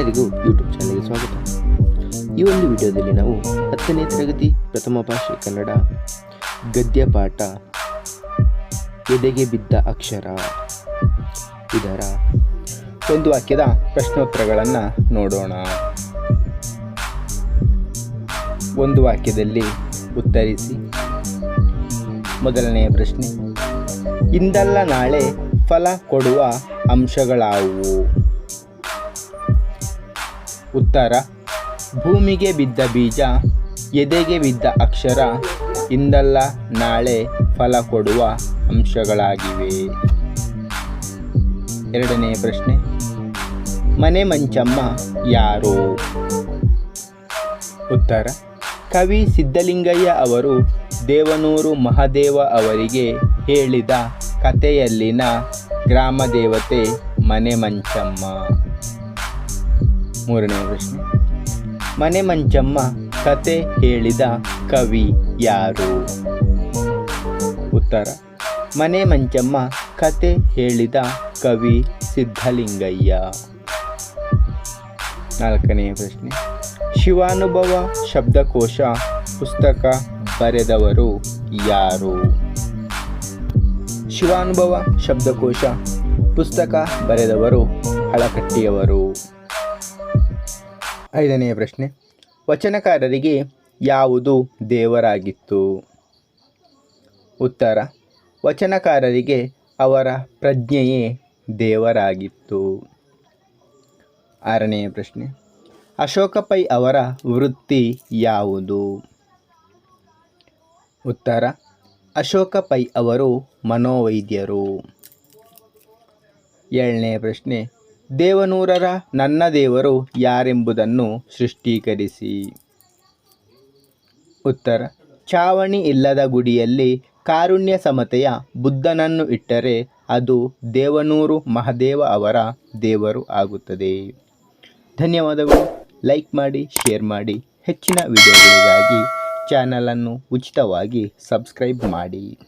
ಎಲ್ಲರಿಗೂ ಯೂಟ್ಯೂಬ್ ಚಾನಲ್ಗೆ ಸ್ವಾಗತ. ಈ ಒಂದು ವಿಡಿಯೋದಲ್ಲಿ ನಾವು ಹತ್ತನೇ ತರಗತಿ ಪ್ರಥಮ ಭಾಷೆ ಕನ್ನಡ ಗದ್ಯ ಪಾಠ, ಎದೆಗೆ ಬಿದ್ದ ಅಕ್ಷರ, ಇದರ ಒಂದು ವಾಕ್ಯದ ಪ್ರಶ್ನೋತ್ತರಗಳನ್ನು ನೋಡೋಣ. ಒಂದು ವಾಕ್ಯದಲ್ಲಿ ಉತ್ತರಿಸಿ. ಮೊದಲನೆಯ ಪ್ರಶ್ನೆ, ಇಂದಲ್ಲ ನಾಳೆ ಫಲ ಕೊಡುವ ಅಂಶಗಳಾವುವು ಉತ್ತರ, ಭೂಮಿಗೆ ಬಿದ್ದ ಬೀಜ, ಎದೆಗೆ ಬಿದ್ದ ಅಕ್ಷರ, ಇಂದಲ್ಲ ನಾಳೆ ಫಲ ಕೊಡುವ ಅಂಶಗಳಾಗಿವೆ. ಎರಡನೇ ಪ್ರಶ್ನೆ, ಮನೆ ಮಂಚಮ್ಮ ಯಾರು? ಉತ್ತರ, ಕವಿ ಸಿದ್ಧಲಿಂಗಯ್ಯ ಅವರು ದೇವನೂರು ಮಹಾದೇವ ಅವರಿಗೆ ಹೇಳಿದ ಕಥೆಯಲ್ಲಿನ ಗ್ರಾಮ ದೇವತೆ ಮನೆ ಮಂಚಮ್ಮ. ಮೂರನೇ ಪ್ರಶ್ನೆ ಮನೆ ಮಂಚಮ್ಮ ಕತೆ ಹೇಳಿದ ಕವಿ ಯಾರು? ಉತ್ತರ. ಮನೆ ಮಂಚಮ್ಮ ಕತೆ ಹೇಳಿದ ಕವಿ ಸಿದ್ಧಲಿಂಗಯ್ಯ. ನಾಲ್ಕನೆಯ ಪ್ರಶ್ನೆ. ಶಿವಾನುಭವ ಶಬ್ದಕೋಶ ಪುಸ್ತಕ ಬರೆದವರು ಯಾರು? ಶಿವಾನುಭವ ಶಬ್ದಕೋಶ ಪುಸ್ತಕ ಬರೆದವರು ಹಳಕಟ್ಟಿಯವರು. ಐದನೆಯ ಪ್ರಶ್ನೆ. ವಚನಕಾರರಿಗೆ ಯಾವುದು ದೇವರಾಗಿತ್ತು? ಉತ್ತರ. ವಚನಕಾರರಿಗೆ ಅವರ ಪ್ರಜ್ಞೆಯೇ ದೇವರಾಗಿತ್ತು. ಆರನೆಯ ಪ್ರಶ್ನೆ. ಅಶೋಕ ಪೈ ಅವರ ವೃತ್ತಿ ಯಾವುದು? ಉತ್ತರ. ಅಶೋಕ ಪೈ ಅವರು ಮನೋವೈದ್ಯರು. ಏಳನೇ ಪ್ರಶ್ನೆ. ದೇವನೂರರ ನನ್ನ ದೇವರು ಯಾರೆಂಬುದನ್ನು ಸೃಷ್ಟೀಕರಿಸಿ. ಉತ್ತರ, ಚಾವಣಿ ಇಲ್ಲದ ಗುಡಿಯಲ್ಲಿ ಕಾರುಣ್ಯ ಸಮತೆಯ ಬುದ್ಧನನ್ನು ಇಟ್ಟರೆ ಅದು ದೇವನೂರು ಮಹದೇವ ಅವರ ದೇವರು ಆಗುತ್ತದೆ. ಧನ್ಯವಾದಗಳು. ಲೈಕ್ ಮಾಡಿ, ಶೇರ್ ಮಾಡಿ. ಹೆಚ್ಚಿನ ವಿಡಿಯೋಗಳಿಗಾಗಿ ಚಾನಲನ್ನು ಉಚಿತವಾಗಿ ಸಬ್ಸ್ಕ್ರೈಬ್ ಮಾಡಿ.